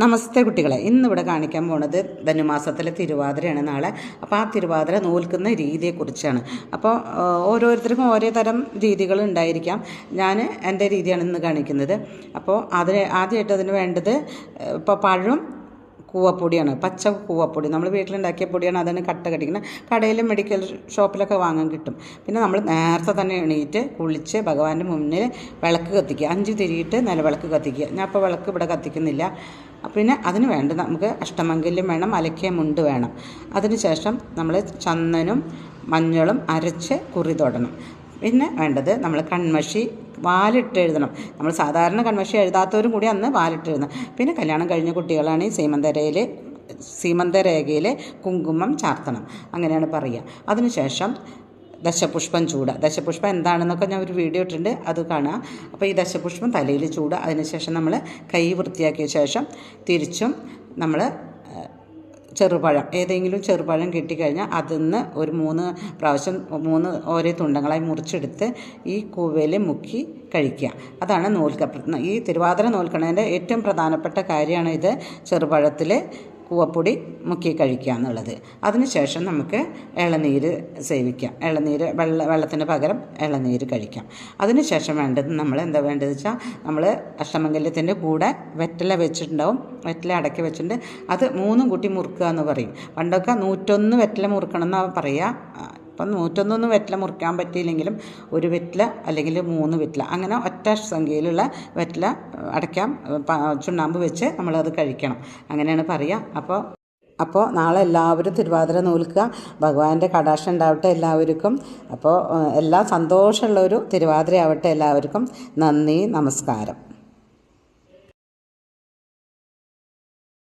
നമസ്തേ കുട്ടികളെ. ഇന്നിവിടെ കാണിക്കാൻ പോണത് ധനുമാസത്തിലെ തിരുവാതിരയാണ് നാളെ. അപ്പോൾ ആ തിരുവാതിര നൂൽക്കുന്ന രീതിയെക്കുറിച്ചാണ്. അപ്പോൾ ഓരോരുത്തർക്കും ഓരോ തരം രീതികൾ ഉണ്ടായിരിക്കാം. ഞാൻ എന്റെ രീതിയാണ് ഇന്ന് കാണിക്കുന്നത്. അപ്പോൾ അതിന് ആദ്യമായിട്ട് അതിന് വേണ്ടത് ഇപ്പോൾ പഴം കൂവപ്പൊടിയാണ് പച്ച കൂവപ്പൊടി. നമ്മൾ വീട്ടിലുണ്ടാക്കിയ പൊടിയാണ് അതിന് കട്ട കടിക്കുന്നത്. കടയിലും മെഡിക്കൽ ഷോപ്പിലൊക്കെ വാങ്ങാൻ കിട്ടും. പിന്നെ നമ്മൾ നേരത്തെ തന്നെ എണീറ്റ് കുളിച്ച് ഭഗവാന്റെ മുന്നിൽ വിളക്ക് കത്തിക്കുക. അഞ്ച് തിരിയിട്ട് നിലവിളക്ക് കത്തിക്കുക. ഞാൻ ഇപ്പോൾ വിളക്ക് ഇവിടെ കത്തിക്കുന്നില്ല. പിന്നെ അതിന് വേണ്ട നമുക്ക് അഷ്ടമംഗല്യം വേണം അലക്കിയ മുണ്ട് വേണം. അതിനുശേഷം നമ്മൾ ചന്ദനും മഞ്ഞളും അരച്ച് കുറി തൊടണം. പിന്നെ വേണ്ടത് നമ്മൾ കൺമഷി വാലിട്ട് എഴുതണം. നമ്മൾ സാധാരണ കൺമഷി എഴുതാത്തവരും കൂടി അന്ന് വാലിട്ട് എഴുതണം. പിന്നെ കല്യാണം കഴിഞ്ഞ കുട്ടികളാണ് ഈ സീമന്തരയിൽ സീമന്തരേഖയിൽ കുങ്കുമം ചാർത്തണം. അങ്ങനെയാണ് പറയുക. അതിനുശേഷം ദശപുഷ്പം ചൂട ദശപുഷ്പം എന്താണെന്നൊക്കെ ഞാൻ ഒരു വീഡിയോ ഇട്ടിട്ടുണ്ട്. അത് കാണുക. അപ്പോൾ ഈ ദശപുഷ്പം തലയിൽ ചൂട് അതിനുശേഷം നമ്മൾ കൈ വൃത്തിയാക്കിയ ശേഷം തിരിച്ചും നമ്മൾ ചെറുപഴം ഏതെങ്കിലും ചെറുപഴം കിട്ടിക്കഴിഞ്ഞാൽ അതിൽ നിന്ന് ഒരു മൂന്ന് പ്രാവശ്യം മൂന്ന് ഓരോ തുണ്ടങ്ങളായി മുറിച്ചെടുത്ത് ഈ കൂവയിൽ മുക്കി കഴിക്കുക. അതാണ് നൂൽക്ക ഈ തിരുവാതിര നൂൽക്കണേന്റെ ഏറ്റവും പ്രധാനപ്പെട്ട കാര്യമാണ് ഇത് ചെറുപഴത്തിൽ കൂവപ്പൊടി മുക്കി കഴിക്കുക എന്നുള്ളത് അതിനുശേഷം നമുക്ക് ഇളനീര് സേവിക്കാം. ഇളനീര് വെള്ള വെള്ളത്തിന് പകരം ഇളനീര് കഴിക്കാം. അതിനുശേഷം വേണ്ടത് നമ്മൾ എന്താ വേണ്ടത് വെച്ചാൽ നമ്മൾ അഷ്ടമംഗല്യത്തിന്റെ കൂടെ വെറ്റില വെച്ചിട്ടുണ്ടാവും. വെറ്റില അടക്കി വെച്ചിട്ടുണ്ട്. അത് മൂന്നും കൂട്ടി മുറുക്കുക എന്ന് പറയും. പണ്ടൊക്കെ നൂറ്റൊന്ന് വെറ്റില മുറുക്കണം എന്നാണ് പറയുക അപ്പം നൂറ്റൊന്നൊന്നും വെറ്റില മുറിക്കാൻ പറ്റിയില്ലെങ്കിലും ഒരു വെറ്റില അല്ലെങ്കിൽ മൂന്ന് വെറ്റില അങ്ങനെ ഒറ്റ സംഖ്യയിലുള്ള വെറ്റില അടയ്ക്കാം ചുണ്ണാമ്പ് വെച്ച് നമ്മളത് കഴിക്കണം. അങ്ങനെയാണ് പറയുക അപ്പോൾ അപ്പോൾ നാളെ എല്ലാവരും തിരുവാതിര നൂൽക്കുക. ഭഗവാന്റെ കടാക്ഷം ഉണ്ടാവട്ടെ എല്ലാവർക്കും. അപ്പോൾ എല്ലാം എല്ലാ സന്തോഷമുള്ള ഒരു തിരുവാതിര ആവട്ടെ എല്ലാവർക്കും. നന്ദി നമസ്കാരം.